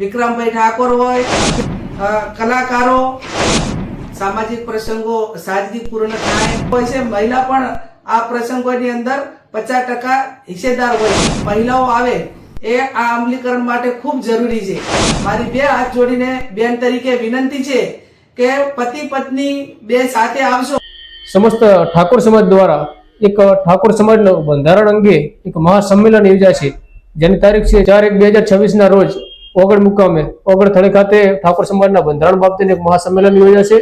વિક્રમભાઈ ઠાકોર હોય કલાકારો, સામાજિક પ્રસંગો સાદગીપૂર્ણ થાય. હોય છે, મહિલા પણ આ પ્રસંગોની અંદર પચાસ ટકા હિસ્સેદાર હોય મહિલાઓ આવે એ આ અમલીકરણ માટે ખૂબ જરૂરી છે. મારી બે હાથ જોડીને બેન તરીકે વિનંતી છે કે પતિ પત્ની બે સાથે આવશો. સમસ્ત ઠાકોર સમાજ દ્વારા એક ઠાકોર સમાજનું બંધારણ અંગે એક મહાસંમેલન યોજાય છે. જેની તારીખ છે ચાર એક બે હજાર છવ્વીસના રોજ. ઓગળ મુકામે ઓગળ થળી ખાતે ઠાકોર સમાજના બંધારણ બાબતે એક મહાસંમેલન યોજાશે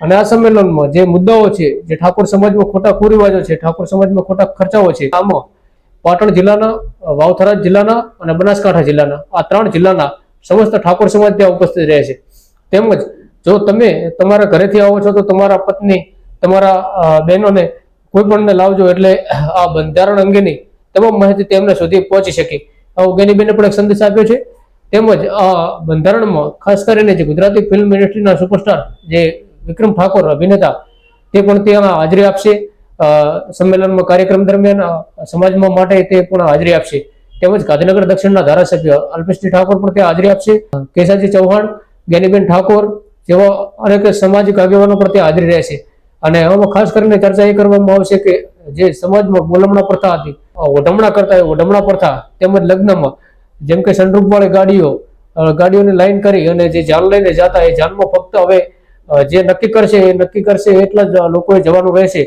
અને આ સંમેલનમાં જે મુદ્દાઓ છે, જે ઠાકોર સમાજમાં ખોટા કુરિવાજો છે, ઠાકોર સમાજમાં ખોટા ખર્ચાઓ છે, આમાં પાટણ જિલ્લાના, વાવથરા જિલ્લાના અને બનાસકાંઠા જિલ્લાના, આ ત્રણ જિલ્લાના સમસ્ત ઠાકોર સમાજ ત્યાં ઉપસ્થિત રહે છે. તેમજ જો તમે તમારા ઘરેથી આવો છો, તો તમારા પત્ની, તમારા બહેનોને કોઈ પણને લાવજો એટલે આ બંધારણ અંગેની તમામ માહિતી તેમને સુધી પહોંચી શકે. આવું ગેનીબેને પણ એક સંદેશ આપ્યો છે. તેમજ આ બંધારણમાં ખાસ કરીને જે ગુજરાતી ફિલ્મ ઇન્ડસ્ટ્રીના સુપરસ્ટાર જે વિક્રમ ઠાકોર, અભિનેતા, તે પણ ત્યાં હાજરી આપશે. સંમેલનમાં કાર્યક્રમ દરમિયાન સમાજમાં માટે તે પણ હાજરી આપશે. તેમજ ગાંધીનગર દક્ષિણના ધારાસભ્ય અલ્પેશજી ઠાકોર પણ ત્યાં હાજરી આપશે. કેશાજી ચૌહાણ જ્ઞાનીબેન ઠાકોર જેવા અનેક સામાજિક આગેવાનો પણ ત્યાં હાજરી રહેશે. અને આમાં ખાસ કરીને ચર્ચા એ કરવામાં આવશે કે જે સમાજમાં બોલમણા પ્રથા હતી ઓઢમણા કરતા એ ઓઢમણા પ્રથા તેમજ લગ્નમાં જેમ કે સનરૂપવાળી ગાડીઓ ગાડીઓની લાઈન કરી અને જે જાન લઈને જતા એ જાનમાં ફક્ત હવે જે નક્કી કરશે એ નક્કી કરશે એટલા જ લોકોએ જવાનું રહેશે.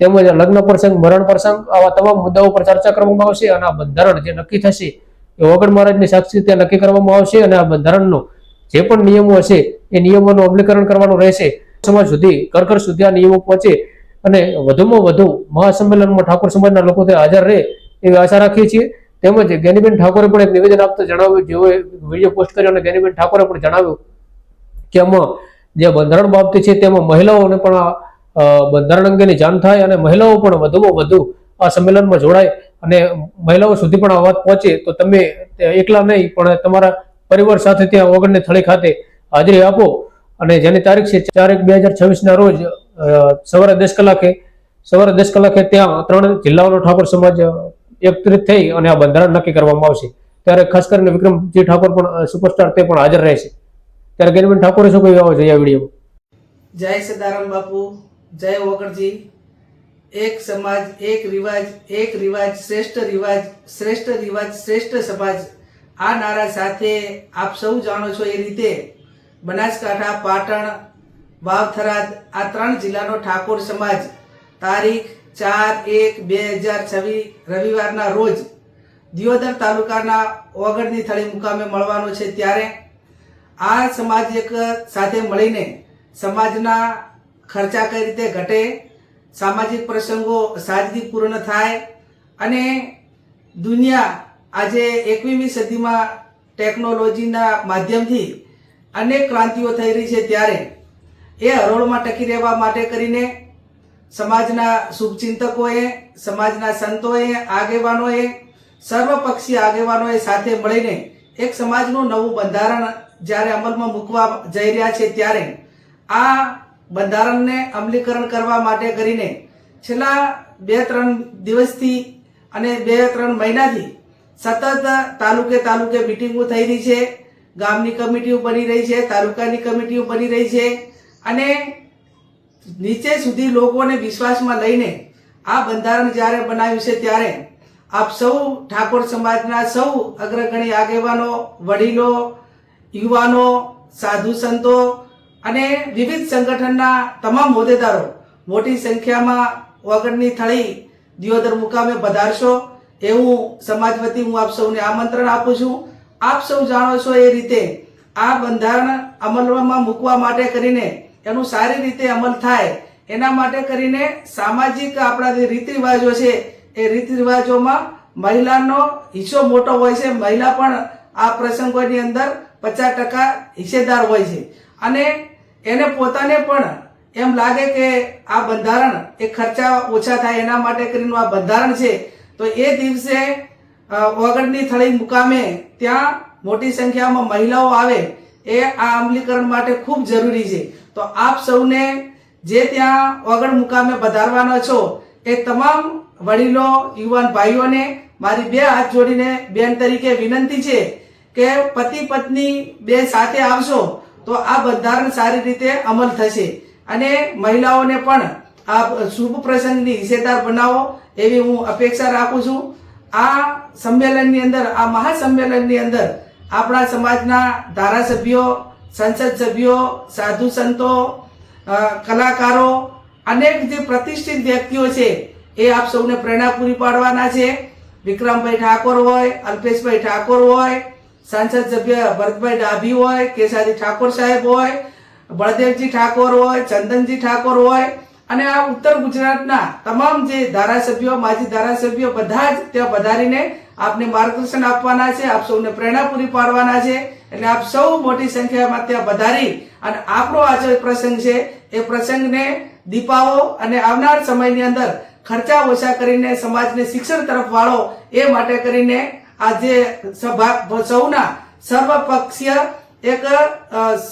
તેમજ લગ્ન પ્રસંગ, મરણ પ્રસંગ, આવા તમામ મુદ્દાઓ પર ચર્ચા કરવામાં આવશે અને આ બંધારણ જે નક્કી થશે એ વગર મહારાજની સાક્ષી ત્યાં નક્કી કરવામાં આવશે અને આ બંધારણનો જે પણ નિયમો હશે એ નિયમોનું અમલીકરણ કરવાનું રહેશે. સમાજ સુધી ઘર સુધી આ નિયમો પહોંચે અને વધુમાં વધુ મહાસંમેલનમાં ઠાકોર સમાજના લોકો ત્યાં હાજર રહે એવી આશા રાખીએ છીએ. તેમજ જ્ઞાનીબેન ઠાકોરે પણ એક નિવેદન આપતા જણાવ્યું, જેઓએ વીડિયો પોસ્ટ કર્યો અને જ્ઞાનીબેન ઠાકોરે પણ જણાવ્યું કે આમાં જે બંધારણ બાબતે છે તેમાં મહિલાઓને પણ બંધારણ અંગેની જાણ થાય અને મહિલાઓ પણ વધુમાં વધુ આ સંમેલનમાં જોડાય અને મહિલાઓ સુધી પણ આ વાત પહોંચે તો તમે એકલા નહીં, પણ તમારા પરિવાર સાથે ત્યાં ઓગણને થળી ખાતે હાજરી આપો. અને જેની તારીખ છે ચાર એક બે હજાર છવ્વીસના રોજ સવારે દસ કલાકે, સવારે દસ કલાકે ત્યાં ત્રણ જિલ્લાઓનો ઠાકોર સમાજ એકત્રિત થઈ અને આ બંધારણ નક્કી કરવામાં આવશે. ત્યારે ખાસ કરીને વિક્રમજી ઠાકોર પણ સુપરસ્ટાર તે પણ હાજર રહેશે. ત્યારે ગેનીબેન ઠાકોરે શું કહ્યું આવો છે આ વીડિયો જય સદારામ બાપુ, જય વગરજી એક સમાજ, એક રિવાજ એક રિવાજ, શ્રેષ્ઠ રિવાજ શ્રેષ્ઠ રિવાજ, શ્રેષ્ઠ સમાજ. આ નારા સાથે આપ સૌ જાણો છો એ રીતે બનાસકાંઠા, પાટણ વાવથરાદ આ ત્રણ જિલ્લાનો ઠાકોર સમાજ. તારીખ ચાર એક બે હજાર છવ્વીસ રવિવારના રોજ દિયોદર તાલુકાના ઓગળની થળી મુકામે મળવાનો છે ત્યારે આ સમાજ એક સાથે મળીને સમાજના ખર્ચા કઈ રીતે ઘટે, સામાજિક પ્રસંગો સાદગીપૂર્ણ થાય અને દુનિયા આજે એકવીમી સદીમાં ટેકનોલોજીના માધ્યમથી અનેક ક્રાંતિઓ થઈ રહી છે ત્યારે એ હરોળમાં ટકી રહેવા માટે કરીને સમાજના શુભચિંતકોએ, સમાજના સંતોએ, આગેવાનોએ સર્વપક્ષી આગેવાનોએ સાથે મળીને એક સમાજનું નવું બંધારણ જ્યારે અમલમાં મૂકવા જઈ રહ્યા છે ત્યારે આ બંધારણને અમલીકરણ કરવા માટે કરીને છેલ્લા બે ત્રણ દિવસથી અને બે ત્રણ મહિનાથી સતત તાલુકે તાલુકે મિટિંગો થઈ રહી છે, ગામની કમિટીઓ બની રહી છે, તાલુકાની કમિટીઓ બની રહી છે અને નીચે સુધી લોકોને વિશ્વાસમાં લઈને આ બંધારણ જ્યારે બનાવ્યું છે ત્યારે આપ સૌ ઠાકોર સમાજના સૌ અગ્રગણી આગેવાનો, વડીલો, યુવાનો, સાધુ સંતો અને વિવિધ સંગઠનના તમામ હોદ્દેદારો મોટી સંખ્યામાં વગરની થળી દિયોદર મુકામે પધારશો. એવું સમાજ વતી હું આપ સૌને આમંત્રણ આપું છું. આપ સૌ જાણો છો એ રીતે આ બંધારણ અમલમાં મૂકવા માટે કરીને એનું સારી રીતે અમલ થાય એના માટે કરીને સામાજિક આપણા જે રીત રિવાજો છે એ રીત રિવાજોમાં મહિલાનો હિસ્સો મોટો હોય છે. મહિલા પણ આ પ્રસંગોની અંદર પચાસ ટકા હિસ્સેદાર હોય છે. અને એને પોતાને પણ એમ લાગે કે આ બંધારણ એ ખર્ચા ઓછા થાય એના માટે કરીને આ બંધારણ છે. તો એ દિવસે અ, ઓગળની થળી મુકામે ત્યાં મોટી સંખ્યામાં મહિલાઓ આવે એ આ અમલીકરણ માટે ખૂબ જરૂરી છે. તો આપ સૌને જે ત્યાં ઓગણ મુકામે પધારવાના છો, એ તમામ વડીલો, યુવાન ભાઈઓને મારી બે હાથ જોડીને બેન તરીકે વિનંતી છે કે પતિ પત્ની બે સાથે આવશો, તો આ બંધારણ સારી રીતે અમલ થશે. અને મહિલાઓને પણ આ શુભ પ્રસંગની હિસ્સેદાર બનાવો એવી હું અપેક્ષા રાખું છું. આ સંમેલનની અંદર, આ મહાસંમેલનની અંદર આપણા સમાજના ધારાસભ્યો, સંસદ સભ્યો, સાધુ સંતો કલાકારો, અનેક જે પ્રતિષ્ઠિત વ્યક્તિઓ છે, એ આપ સૌને પ્રેરણા પૂરી પાડવાના છે. વિક્રમભાઈ ઠાકોર હોય, અલ્પેશભાઈ ઠાકોર હોય, સાંસદ સભ્ય ભરતભાઈ ડાભી હોય, કેસાજી ઠાકોર સાહેબ હોય, બળદેવજી ઠાકોર હોય, ચંદનજી ઠાકોર હોય, અને આ ઉત્તર ગુજરાતના તમામ જે ધારાસભ્યો, માજી ધારાસભ્યો, બધા જ ત્યાં પધારીને આપને માર્ગદર્શન આપવાના છે, આપ સૌને પ્રેરણા પૂરી પાડવાના છે. એટલે આપ સૌ મોટી સંખ્યામાં ત્યાં વધારી અને આપણો આ જે પ્રસંગ છે, એ પ્રસંગને દીપાવો અને આવનાર સમયની અંદર ખર્ચા ઓછા કરીને સમાજને શિક્ષણ તરફ વાળો એ માટે કરીને આ જે સભા સૌના સર્વપક્ષીય એક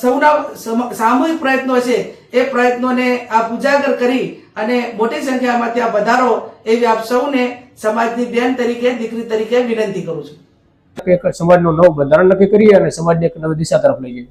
સૌના, સમ- સામૂહિક પ્રયત્નો છે. એ પ્રયત્નોને આપ ઉજાગર કરી અને મોટી સંખ્યામાં ત્યાં વધારો એવી આપ સૌને સમાજની બેન તરીકે, દીકરી તરીકે વિનંતી કરું છું. એક સમાજનું નવું બંધારણ નક્કી કરીએ અને સમાજને એક નવી દિશા તરફ લઈ જઈએ.